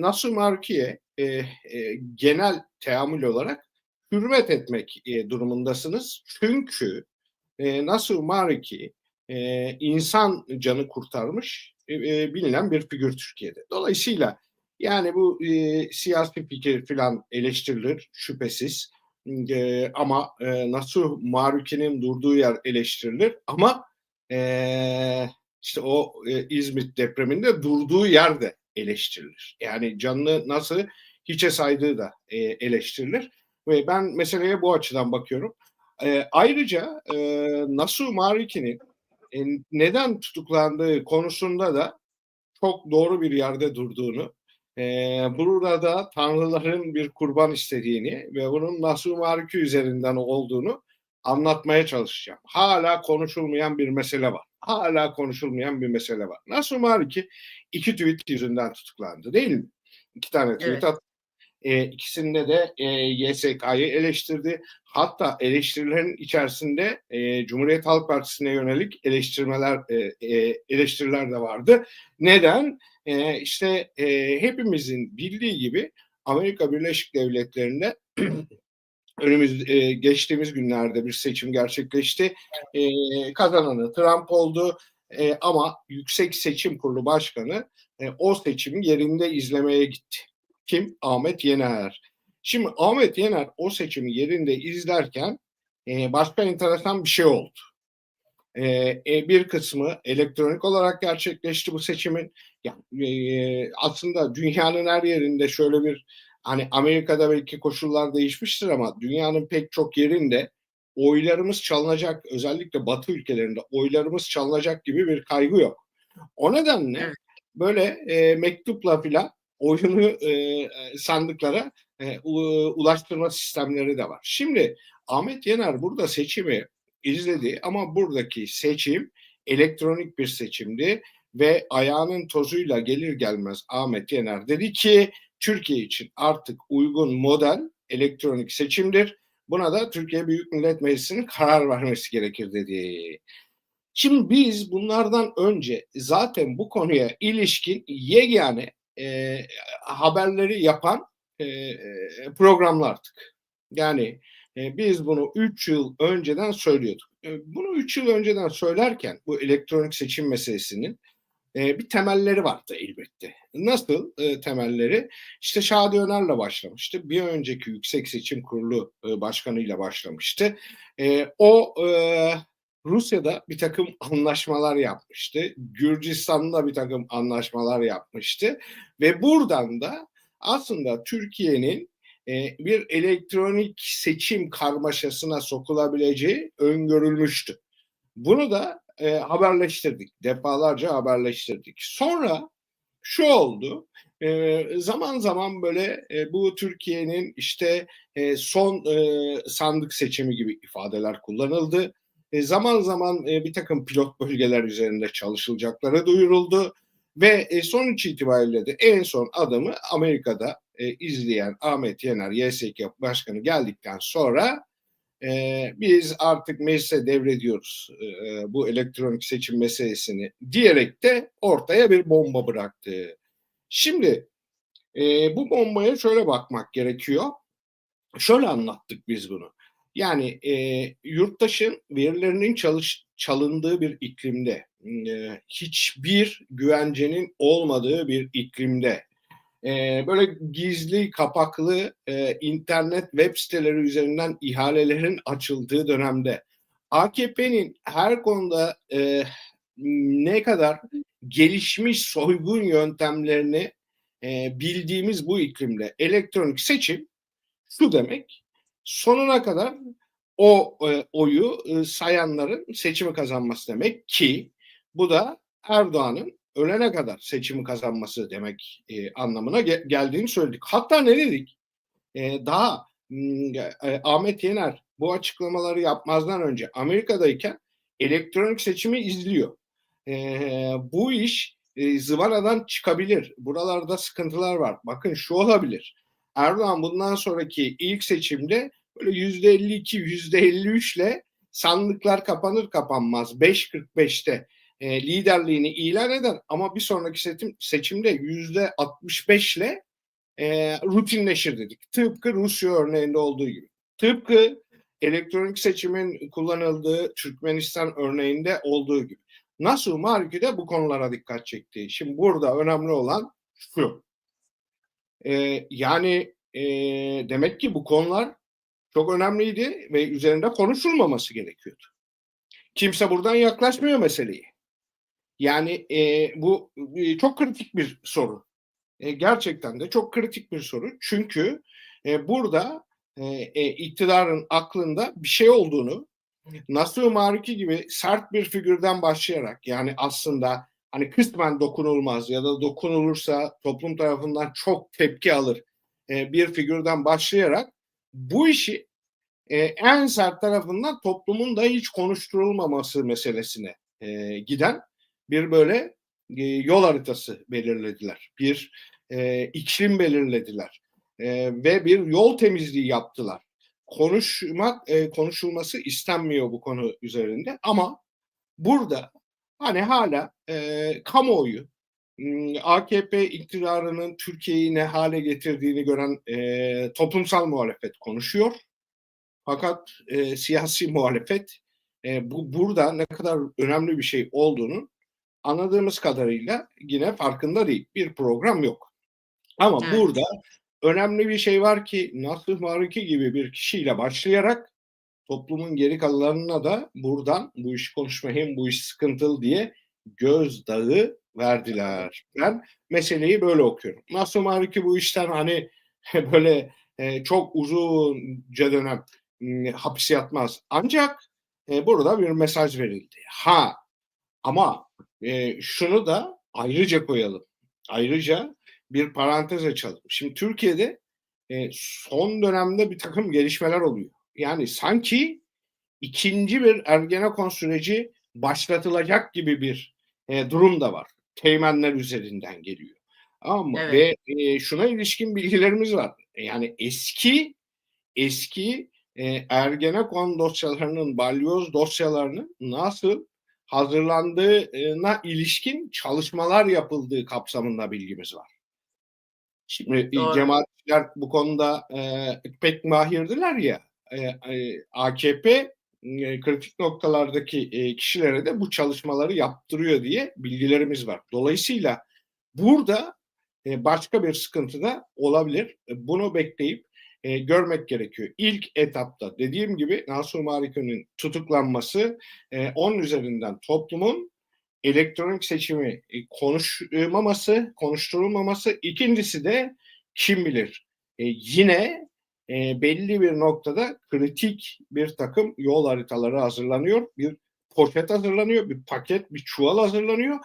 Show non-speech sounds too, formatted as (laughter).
Nasuh Marki'ye e, e, genel teamül olarak hürmet etmek e, durumundasınız. Çünkü e, Nasuh Marki e, insan canı kurtarmış e, e, bilinen bir figür Türkiye'de. Dolayısıyla yani bu e, siyasi fikir falan eleştirilir şüphesiz. E, ama e, Nasuh Maruki'nin durduğu yer eleştirilir ama e, işte o e, İzmit depreminde durduğu yer de eleştirilir. Yani canını nasıl hiçe saydığı da e, eleştirilir. Ve ben meseleye bu açıdan bakıyorum. E, ayrıca e, Nasuh Mariki'nin e, neden tutuklandığı konusunda da çok doğru bir yerde durduğunu, e, burada tanrıların bir kurban istediğini ve bunun Nasuh Mariki üzerinden olduğunu anlatmaya çalışacağım. Hala konuşulmayan bir mesele var. Hala konuşulmayan bir mesele var. Nasuh Mariki iki tweet yüzünden tutuklandı değil mi? İki tane tweet evet. attı. E, ikisinde de e, YSK'yı eleştirdi. Hatta eleştirilerin içerisinde e, Cumhuriyet Halk Partisi'ne yönelik eleştirmeler e, e, eleştiriler de vardı. Neden? E, işte e, hepimizin bildiği gibi Amerika Birleşik Devletleri'nde (clears throat) önümüz e, geçtiğimiz günlerde bir seçim gerçekleşti. E, kazananı Trump oldu. E, ama Yüksek Seçim Kurulu Başkanı e, o seçimi yerinde izlemeye gitti. Kim? Ahmet Yener. Şimdi Ahmet Yener o seçimi yerinde izlerken e, başka enteresan bir şey oldu. E, e, bir kısmı elektronik olarak gerçekleşti bu seçimin. Yani, e, aslında dünyanın her yerinde şöyle bir hani Amerika'da belki koşullar değişmiştir ama dünyanın pek çok yerinde oylarımız çalınacak özellikle Batı ülkelerinde oylarımız çalınacak gibi bir kaygı yok. O nedenle böyle e, mektupla filan oyunu e, sandıklara e, ulaştırma sistemleri de var. Şimdi Ahmet Yener burada seçimi izledi ama buradaki seçim elektronik bir seçimdi ve ayağının tozuyla gelir gelmez Ahmet Yener dedi ki Türkiye için artık uygun model elektronik seçimdir. Buna da Türkiye Büyük Millet Meclisi'nin karar vermesi gerekir dedi. Şimdi biz bunlardan önce zaten bu konuya ilişkin yegane e, haberleri yapan e, programlardık. Yani e, biz bunu 3 yıl önceden söylüyorduk. E, bunu 3 yıl önceden söylerken bu elektronik seçim meselesinin e, bir temelleri vardı elbette. Nasıl e, temelleri? İşte Şadi Öner'le başlamıştı. Bir önceki Yüksek Seçim Kurulu e, başkanıyla başlamıştı. E, o e, Rusya'da bir takım anlaşmalar yapmıştı. Gürcistan'da bir takım anlaşmalar yapmıştı. Ve buradan da aslında Türkiye'nin e, bir elektronik seçim karmaşasına sokulabileceği öngörülmüştü. Bunu da e, haberleştirdik. Defalarca haberleştirdik. Sonra şu oldu. E, zaman zaman böyle e, bu Türkiye'nin işte e, son e, sandık seçimi gibi ifadeler kullanıldı. E, zaman zaman e, bir takım pilot bölgeler üzerinde çalışılacakları duyuruldu. Ve e, sonuç itibariyle de en son adımı Amerika'da e, izleyen Ahmet Yener YSK Başkanı geldikten sonra e, biz artık meclise devrediyoruz e, bu elektronik seçim meselesini diyerek de ortaya bir bomba bıraktı. Şimdi e, bu bombaya şöyle bakmak gerekiyor. Şöyle anlattık biz bunu. Yani e, yurttaşın verilerinin çalış, çalındığı bir iklimde, e, hiçbir güvencenin olmadığı bir iklimde e, böyle gizli kapaklı e, internet web siteleri üzerinden ihalelerin açıldığı dönemde AKP'nin her konuda e, ne kadar gelişmiş soygun yöntemlerini e, bildiğimiz bu iklimde elektronik seçim şu demek sonuna kadar o e, oyu e, sayanların seçimi kazanması demek ki bu da Erdoğan'ın ölene kadar seçimi kazanması demek e, anlamına ge- geldiğini söyledik. Hatta ne dedik? E, daha e, Ahmet Yener bu açıklamaları yapmazdan önce Amerika'dayken elektronik seçimi izliyor. E, bu iş e, zıvanadan çıkabilir. Buralarda sıkıntılar var. Bakın şu olabilir. Erdoğan bundan sonraki ilk seçimde böyle yüzde 52, yüzde 53 ile sandıklar kapanır kapanmaz 5.45'te e, liderliğini ilan eder ama bir sonraki seçim, seçimde yüzde 65 ile e, rutinleşir dedik. Tıpkı Rusya örneğinde olduğu gibi. Tıpkı elektronik seçimin kullanıldığı Türkmenistan örneğinde olduğu gibi. Nasıl Marki de bu konulara dikkat çekti. Şimdi burada önemli olan şu. E, yani e, demek ki bu konular çok önemliydi ve üzerinde konuşulmaması gerekiyordu. Kimse buradan yaklaşmıyor meseleyi. Yani e, bu e, çok kritik bir soru. E, gerçekten de çok kritik bir soru. Çünkü e, burada e, e, iktidarın aklında bir şey olduğunu Nasuh Maruki gibi sert bir figürden başlayarak yani aslında hani kısmen dokunulmaz ya da dokunulursa toplum tarafından çok tepki alır e, bir figürden başlayarak bu işi e, en sert tarafından toplumun da hiç konuşturulmaması meselesine e, giden bir böyle e, yol haritası belirlediler. Bir e, iklim belirlediler e, ve bir yol temizliği yaptılar. Konuşmak e, konuşulması istenmiyor bu konu üzerinde ama burada hani hala e, kamuoyu AKP iktidarının Türkiye'yi ne hale getirdiğini gören e, toplumsal muhalefet konuşuyor. Fakat e, siyasi muhalefet e, bu burada ne kadar önemli bir şey olduğunu anladığımız kadarıyla yine farkında değil. Bir program yok. Ama evet. burada önemli bir şey var ki Nasuh Maruki gibi bir kişiyle başlayarak toplumun geri kalanlarına da buradan bu işi konuşmayın, bu iş sıkıntılı diye gözdağı verdiler. Ben meseleyi böyle okuyorum. Nasuh Maruki bu işten hani (laughs) böyle e, çok uzunca dönem e, hapis yatmaz. Ancak e, burada bir mesaj verildi. Ha ama e, şunu da ayrıca koyalım. Ayrıca bir parantez açalım. Şimdi Türkiye'de e, son dönemde bir takım gelişmeler oluyor. Yani sanki ikinci bir Ergenekon süreci başlatılacak gibi bir e, durum da var. Teğmenler üzerinden geliyor. Ama evet. ve e, şuna ilişkin bilgilerimiz var. Yani eski eski e, Ergenekon dosyalarının, balyoz dosyalarının nasıl hazırlandığına ilişkin çalışmalar yapıldığı kapsamında bilgimiz var. Şimdi Doğru. cemaatçiler bu konuda e, pek mahirdiler ya. E, e, AKP e, kritik noktalardaki e, kişilere de bu çalışmaları yaptırıyor diye bilgilerimiz var. Dolayısıyla burada e, başka bir sıkıntı da olabilir. E, bunu bekleyip e, görmek gerekiyor. İlk etapta dediğim gibi Nasuh Mariko'nun tutuklanması e, onun üzerinden toplumun elektronik seçimi e, konuşmaması, konuşturulmaması. İkincisi de kim bilir e, yine e, belli bir noktada kritik bir takım yol haritaları hazırlanıyor. Bir poşet hazırlanıyor, bir paket, bir çuval hazırlanıyor